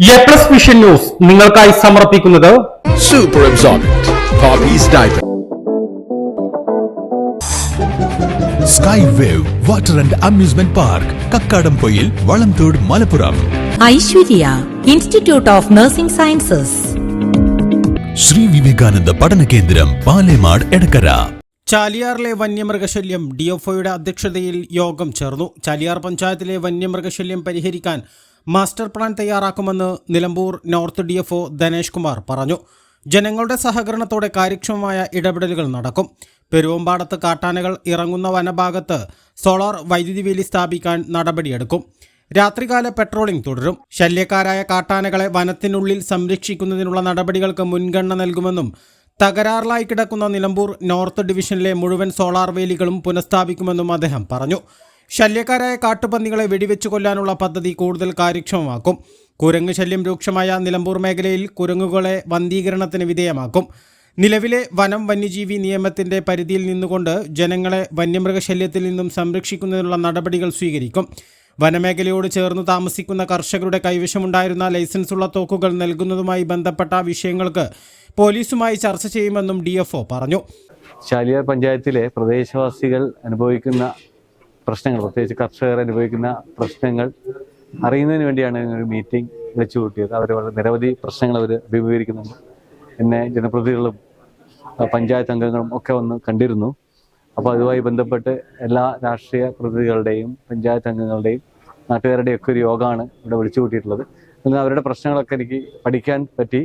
A plus vision news നിങ്ങൾക്കായി സമർപ്പിക്കുന്നത് super. Sky wave water and amusement park Kakkadampoyil Valamthode Malappuram Aishwarya institute of nursing sciences Sree Vivekananda പഠന കേന്ദ്രം പാലേമാട് എടക്കര ചാലിയാറിലെ വന്യമൃഗശല്യം ഡിഎഫ്ഒയുടെ അധ്യക്ഷതയിൽ യോഗം ചേർന്നു. ചാലിയാർ പഞ്ചായത്തിലെ വന്യമൃഗശല്യം പരിഹരിക്കാൻ master plan തയ്യാറാക്കുമെന്ന് Nilambur north D DFO Dhanesh Kumar പറഞ്ഞു. ജനങ്ങളുടെ സഹകരണത്തോടെ കാര്യക്ഷമമായ ഇടപെടലുകൾ നടക്കും. പെരുവമ്പാടത്ത് കാട്ടാനകൾ ഇറങ്ങുന്ന വനഭാഗത്ത് സോളാർ വൈദ്യുതി വേലി സ്ഥാപിക്കാൻ നടപടിയെടുക്കും. രാത്രികാല പെട്രോളിംഗ് തുടരും. ശല്യക്കാരായ കാട്ടാനകളെ വനത്തിനുള്ളിൽ സംരക്ഷിക്കുന്നതിനുള്ള നടപടികൾക്ക് മുൻഗണന നൽകുമെന്നും തകരാറിലായി കിടക്കുന്ന നിലമ്പൂർ നോർത്ത് ഡിവിഷനിലെ മുഴുവൻ സോളാർ വേലികളും പുനഃസ്ഥാപിക്കുമെന്നും അദ്ദേഹം പറഞ്ഞു. ശല്യക്കാരായ കാട്ടുപന്നികളെ വെടിവെച്ചു കൊല്ലാനുള്ള പദ്ധതി കൂടുതൽ കാര്യക്ഷമമാക്കും. കുരങ്ങ് ശല്യം രൂക്ഷമായ നിലമ്പൂർ മേഖലയിൽ കുരങ്ങുകളെ വന്ധീകരണത്തിന് വിധേയമാക്കും. നിലവിലെ വനം വന്യജീവി നിയമത്തിന്റെ പരിധിയിൽ നിന്നുകൊണ്ട് ജനങ്ങളെ വന്യമൃഗശല്യത്തിൽ നിന്നും സംരക്ഷിക്കുന്നതിനുള്ള നടപടികൾ സ്വീകരിക്കും. വനമേഖലയോട് ചേർന്ന് താമസിക്കുന്ന കർഷകരുടെ കൈവശമുണ്ടായിരുന്ന ലൈസൻസുള്ള തോക്കുകൾ നൽകുന്നതുമായി ബന്ധപ്പെട്ട വിഷയങ്ങൾക്ക് പോലീസുമായി ചർച്ച ചെയ്യുമെന്നും ഡി പറഞ്ഞു. ചാലിയാർ പഞ്ചായത്തിലെ പ്രദേശവാസികൾ അനുഭവിക്കുന്ന പ്രശ്നങ്ങൾ പ്രത്യേകിച്ച് കർഷകർ അനുഭവിക്കുന്ന പ്രശ്നങ്ങൾ അറിയുന്നതിന് വേണ്ടിയാണ് ഒരു മീറ്റിംഗ് വിളിച്ചു കൂട്ടിയത് അവർ വളരെ നിരവധി പ്രശ്നങ്ങൾ അവർ അഭിമുഖീകരിക്കുന്നുണ്ട്. എന്നെ ജനപ്രതിനിധികളും പഞ്ചായത്ത് അംഗങ്ങളും ഒക്കെ വന്ന് കണ്ടിരുന്നു. അപ്പോൾ അതുമായി ബന്ധപ്പെട്ട് എല്ലാ രാഷ്ട്രീയ പ്രതിനിധികളുടെയും പഞ്ചായത്ത് അംഗങ്ങളുടെയും നാട്ടുകാരുടെയും ഒക്കെ ഒരു യോഗമാണ് ഇവിടെ വിളിച്ചു കൂട്ടിയിട്ടുള്ളത് എന്നാൽ അവരുടെ പ്രശ്നങ്ങളൊക്കെ എനിക്ക് പഠിക്കാൻ പറ്റി.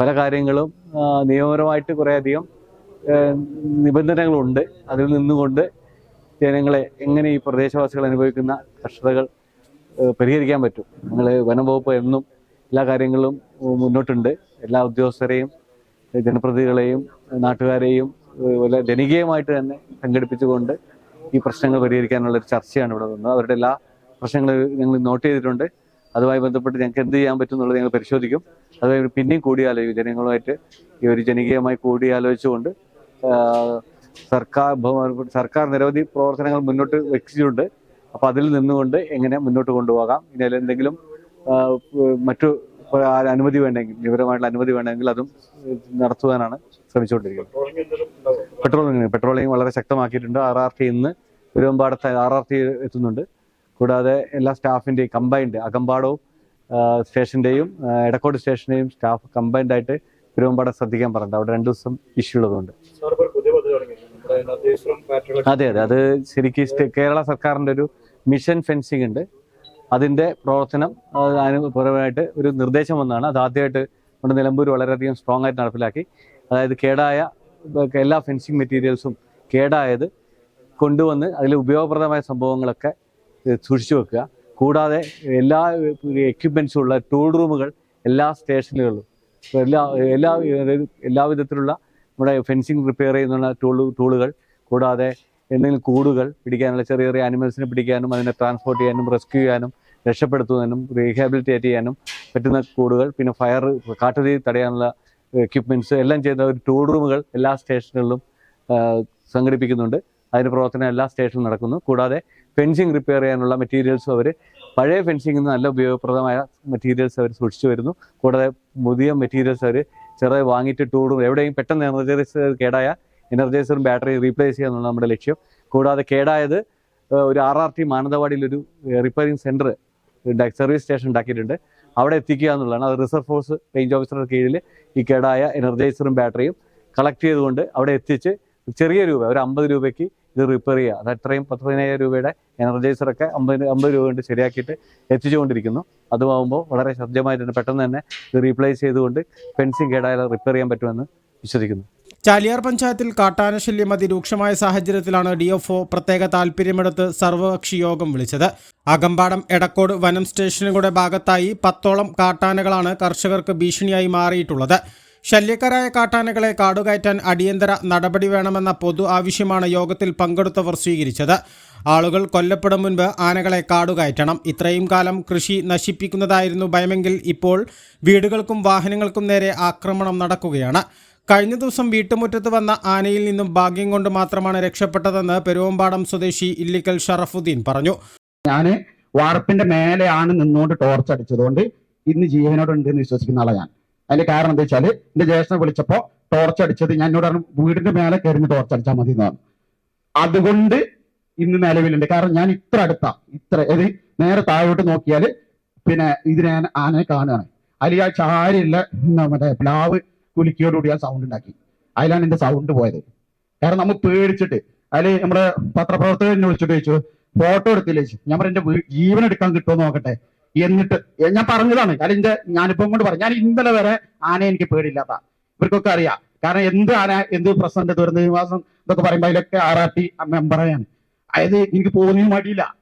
പല കാര്യങ്ങളും നിയമപരമായിട്ട് കുറേയധികം നിബന്ധനകളുണ്ട്. അതിൽ നിന്നുകൊണ്ട് ജനങ്ങളെ എങ്ങനെ ഈ പ്രദേശവാസികൾ അനുഭവിക്കുന്ന കഷ്ടതകൾ പരിഹരിക്കാൻ പറ്റും. ഞങ്ങൾ വനംവകുപ്പ് എന്നും എല്ലാ കാര്യങ്ങളും മുന്നോട്ടുണ്ട്. എല്ലാ ഉദ്യോഗസ്ഥരെയും ജനപ്രതിനിധികളെയും നാട്ടുകാരെയും വളരെ ജനകീയമായിട്ട് തന്നെ സംഘടിപ്പിച്ചുകൊണ്ട് ഈ പ്രശ്നങ്ങൾ പരിഹരിക്കാനുള്ള ഒരു ചർച്ചയാണ് ഇവിടെ വന്നത്. അവരുടെ എല്ലാ പ്രശ്നങ്ങളും ഞങ്ങൾ നോട്ട് ചെയ്തിട്ടുണ്ട്. അതുമായി ബന്ധപ്പെട്ട് ഞങ്ങൾക്ക് എന്ത് ചെയ്യാൻ പറ്റും എന്നുള്ളത് ഞങ്ങൾ പരിശോധിക്കും. അതുമായി പിന്നെയും കൂടിയാലോചിക്കും. ജനങ്ങളുമായിട്ട് ഈ ഒരു ജനകീയമായി കൂടിയാലോചിച്ചുകൊണ്ട് സർക്കാർ സർക്കാർ നിരവധി പ്രവർത്തനങ്ങൾ മുന്നോട്ട് വെച്ചിട്ടുണ്ട്. അപ്പോൾ അതിൽ നിന്നുകൊണ്ട് എങ്ങനെ മുന്നോട്ട് കൊണ്ടുപോകാം? ഇനി എന്തെങ്കിലും മറ്റു അനുമതി വേണമെങ്കിൽ വിവരമായിട്ടുള്ള അനുമതി വേണമെങ്കിൽ അതും നടത്തുവാനാണ് ശ്രമിച്ചുകൊണ്ടിരിക്കുന്നത്. പെട്രോളിംഗ് പെട്രോളിംഗ് വളരെ ശക്തമാക്കിയിട്ടുണ്ട്. ആർ ആർ ടി ഇന്ന് പെരുവമ്പാടത്ത് ആർ ആർ ടി എത്തുന്നുണ്ട്. കൂടാതെ എല്ലാ സ്റ്റാഫിന്റെയും കമ്പൈൻഡ് അകമ്പാടവും സ്റ്റേഷന്റെയും ഇടക്കോട് സ്റ്റേഷന്റെയും സ്റ്റാഫ് കമ്പൈൻഡ് ആയിട്ട് പെരുവമ്പാടം ശ്രദ്ധിക്കാൻ പറഞ്ഞിട്ടുണ്ട്. അവിടെ രണ്ട് ദിവസം ഇഷ്യൂ ഉള്ളതുകൊണ്ട്. അതെ അതെ അത്. ശരിക്കും കേരള സർക്കാരിന്റെ ഒരു മിഷൻ ഫെൻസിംഗ് ഉണ്ട്. അതിന്റെ പ്രവർത്തനം അതിന് പുറമായിട്ട് ഒരു നിർദ്ദേശം വന്നതാണ്. അത് ആദ്യമായിട്ട് നമ്മുടെ നിലമ്പൂർ വളരെയധികം സ്ട്രോങ് ആയിട്ട് നടപ്പിലാക്കി. അതായത് കേടായ എല്ലാ ഫെൻസിങ് മെറ്റീരിയൽസും കേടായത് കൊണ്ടുവന്ന് അതിൽ ഉപയോഗപ്രദമായ സംഭവങ്ങളൊക്കെ സൂക്ഷിച്ചു വെക്കുക. കൂടാതെ എല്ലാ എക്യുപ്മെന്റ്സും ഉള്ള ടൂൾ റൂമുകൾ എല്ലാ സ്റ്റേഷനുകളിലും എല്ലാ എല്ലാ എല്ലാ വിധത്തിലുള്ള നമ്മുടെ ഫെൻസിങ് റിപ്പയർ ചെയ്യുന്ന ടൂൾ ടൂളുകൾ കൂടാതെ എന്തെങ്കിലും കൂടുകൾ പിടിക്കാനുള്ള ചെറിയ ചെറിയ ആനിമൽസിനെ പിടിക്കാനും അതിനെ ട്രാൻസ്പോർട്ട് ചെയ്യാനും റെസ്ക്യൂ ചെയ്യാനും രക്ഷപ്പെടുത്തുന്നതിനും റീഹാബിലിറ്റേറ്റ് ചെയ്യാനും പറ്റുന്ന കൂടുകൾ പിന്നെ ഫയർ കാട്ടുതീ തടയാനുള്ള എക്യുപ്മെന്റ്സ് എല്ലാം ചെയ്യുന്ന ഒരു ടൂൾ റൂമുകൾ എല്ലാ സ്റ്റേഷനുകളിലും സംഘടിപ്പിക്കുന്നുണ്ട്. അതിന്റെ പ്രവർത്തനം എല്ലാ സ്റ്റേഷനിലും നടക്കുന്നു. കൂടാതെ ഫെൻസിങ് റിപ്പയർ ചെയ്യാനുള്ള മെറ്റീരിയൽസും അവർ പഴയ ഫെൻസിങ്ങിൽ നിന്ന് നല്ല ഉപയോഗപ്രദമായ മെറ്റീരിയൽസ് അവർ സൂക്ഷിച്ചു വരുന്നു. കൂടാതെ പുതിയ മെറ്റീരിയൽസ് അവർ ചെറുതായി വാങ്ങിയിട്ട് ടൂടും എവിടെയും പെട്ടെന്ന് എനർജൈസർ കേടായ എനർജൈസറും ബാറ്ററി റീപ്ലേസ് ചെയ്യുക എന്നുള്ള നമ്മുടെ ലക്ഷ്യം. കൂടാതെ കേടായത് ഒരു ആർ ആർ ടി മാനന്തവാടിയിൽ ഒരു റിപ്പയറിംഗ് സെന്റർ സർവീസ് സ്റ്റേഷൻ ഉണ്ടാക്കിയിട്ടുണ്ട്. അവിടെ എത്തിക്കുക എന്നുള്ളതാണ്. അത് റിസർവ് ഫോഴ്സ് റേഞ്ച് ഓഫീസറുടെ കീഴിൽ ഈ കേടായ എനർജൈസറും ബാറ്ററിയും കളക്ട് ചെയ്തുകൊണ്ട് അവിടെ എത്തിച്ച് ചെറിയ രൂപ ഒരു അമ്പത് രൂപയ്ക്ക് ഇത് റിപ്പയർ ചെയ്യുക. അത് അത്രയും പത്ത് പതിനായിരം രൂപയുടെ എനർജൈസറൊക്കെ അമ്പത് അമ്പത് രൂപ കൊണ്ട് ശരിയാക്കിയിട്ട് എത്തിച്ചുകൊണ്ടിരിക്കുന്നു. അതുമാകുമ്പോൾ വളരെ ശ്രദ്ധമായിട്ട് തന്നെ പെട്ടെന്ന് തന്നെ ഇത് റീപ്ലേസ് ചെയ്തുകൊണ്ട് ഫെൻസിങ് കേടായാലും റിപ്പയർ ചെയ്യാൻ പറ്റുമെന്ന് വിശ്വസിക്കുന്നു. ചാലിയാർ പഞ്ചായത്തിൽ കാട്ടാനശല്യം അതിരൂക്ഷമായ സാഹചര്യത്തിലാണ് ഡി എഫ് ഒ പ്രത്യേക താൽപ്പര്യമെടുത്ത് സർവകക്ഷി യോഗം വിളിച്ചത്. അകമ്പാടം എടക്കോട് വനം സ്റ്റേഷനുകളുടെ ഭാഗത്തായി പത്തോളം കാട്ടാനകളാണ് കർഷകർക്ക് ഭീഷണിയായി മാറിയിട്ടുള്ളത്. ശല്യക്കാരായ കാട്ടാനകളെ കാടുകയറ്റാൻ അടിയന്തര നടപടി വേണമെന്ന പൊതു ആവശ്യമാണ് യോഗത്തിൽ പങ്കെടുത്തവർ സ്വീകരിച്ചത്. ആളുകൾ കൊല്ലപ്പെടും മുൻപ് ആനകളെ കാടുകയറ്റണം. ഇത്രയും കാലം കൃഷി നശിപ്പിക്കുന്നതായിരുന്നു ഭയമെങ്കിൽ ഇപ്പോൾ വീടുകൾക്കും വാഹനങ്ങൾക്കും നേരെ ആക്രമണം നടക്കുകയാണ്. കഴിഞ്ഞ ദിവസം വീട്ടുമുറ്റത്ത് വന്ന ആനയിൽ നിന്നും ഭാഗ്യം കൊണ്ട് മാത്രമാണ് രക്ഷപ്പെട്ടതെന്ന് പെരുവമ്പാടം സ്വദേശി ഇല്ലിക്കൽ ഷറഫുദ്ദീൻ പറഞ്ഞു. ഞാൻ വാർപ്പിന്റെ മേലെയാണ് നിന്നുകൊണ്ട് ടോർച്ച് അടിച്ചതുകൊണ്ട് ഇന്ന് ജീവനോടുണ്ട് എന്ന് വിശ്വസിക്കുന്ന ആളാണ് ഞാൻ. അതിന്റെ കാരണം എന്താ വെച്ചാൽ എന്റെ ജ്യേഷ്ഠനെ വിളിച്ചപ്പോ ടോർച്ച് അടിച്ചത് ഞാൻ എന്നോട് വീടിന്റെ മേലെ കയറിഞ്ഞ് ടോർച്ച് അടിച്ചാൽ മതി എന്നാണ് അതുകൊണ്ട് ഇന്ന് നിലവിലുണ്ട്. കാരണം ഞാൻ ഇത്ര അടുത്ത. ഇത്ര ഇത് നേരെ താഴോട്ട് നോക്കിയാൽ പിന്നെ ഇതിനെ ആനയെ കാണുകയാണ് അതിൽ ആ ചാരിയുള്ള മറ്റേ പ്ലാവ് കുലുക്കിയോടുകൂടി ആ സൗണ്ട് ഉണ്ടാക്കി. അതിലാണ് എന്റെ സൗണ്ട് പോയത്. കാരണം നമ്മൾ പേടിച്ചിട്ട് അതിൽ നമ്മുടെ പത്രപ്രവർത്തകനെ വിളിച്ചിട്ട് ചോദിച്ചു ഫോട്ടോ എടുത്തില്ലേ. ഞാൻ പറഞ്ഞ എന്റെ ജീവൻ എടുക്കാൻ കിട്ടുമോ നോക്കട്ടെ. എന്നിട്ട് ഞാൻ പറഞ്ഞതാണ്. കാരണം എന്റെ ഞാനിപ്പം കൊണ്ട് പറഞ്ഞു ഞാൻ ഇന്നലെ വരെ ആനയെ എനിക്ക് പേടിയില്ലാത്ത ഇവർക്കൊക്കെ അറിയാം. കാരണം എന്ത് ആന എന്ത് പ്രസിഡന്റ് ദുരന്ത നിവാസം ഇതൊക്കെ പറയുമ്പോൾ അതിലൊക്കെ ആർ ആർ ടി മെമ്പറാണ്. അതായത് എനിക്ക് പോകുന്നതിന് മടിയില്ല.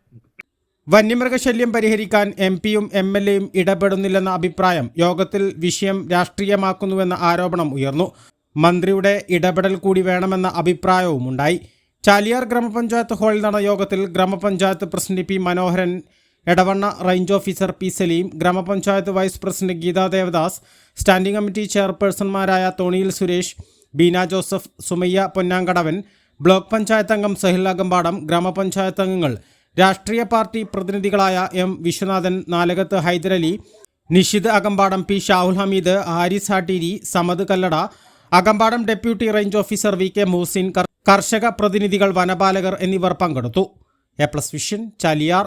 വന്യമൃഗശല്യം പരിഹരിക്കാൻ എം പിയും എം എൽ എയും ഇടപെടുന്നില്ലെന്ന അഭിപ്രായം യോഗത്തിൽ വിഷയം രാഷ്ട്രീയമാക്കുന്നുവെന്ന ആരോപണം ഉയർന്നു. മന്ത്രിയുടെ ഇടപെടൽ കൂടി വേണമെന്ന അഭിപ്രായവും ഉണ്ടായി ചാലിയാർ ഗ്രാമപഞ്ചായത്ത് ഹാളിൽ നടന്ന യോഗത്തിൽ ഗ്രാമപഞ്ചായത്ത് president P Manoharan Edavanna range officer P Saleem ഗ്രാമപഞ്ചായത്ത് vice president Geetha Devadas standing committee ചെയർപേഴ്സൺമാരായ Thoniyil Suresh Beena Joseph Sumayya Ponnankadavan block panchayat അംഗം സഹിൽ അകമ്പാടം ഗ്രാമപഞ്ചായത്ത് അംഗങ്ങൾ രാഷ്ട്രീയ party പ്രതിനിധികളായ M Viswanathan Nalakath Hyderali Nishid Akampadam P Shahul Hameed Haris Hattiri Samad Kallada Akampadam deputy range officer V K Muhsin കർഷക പ്രതിനിധികൾ വനപാലകർ എന്നിവർ പങ്കെടുത്തു. A plus vision Chaliyar.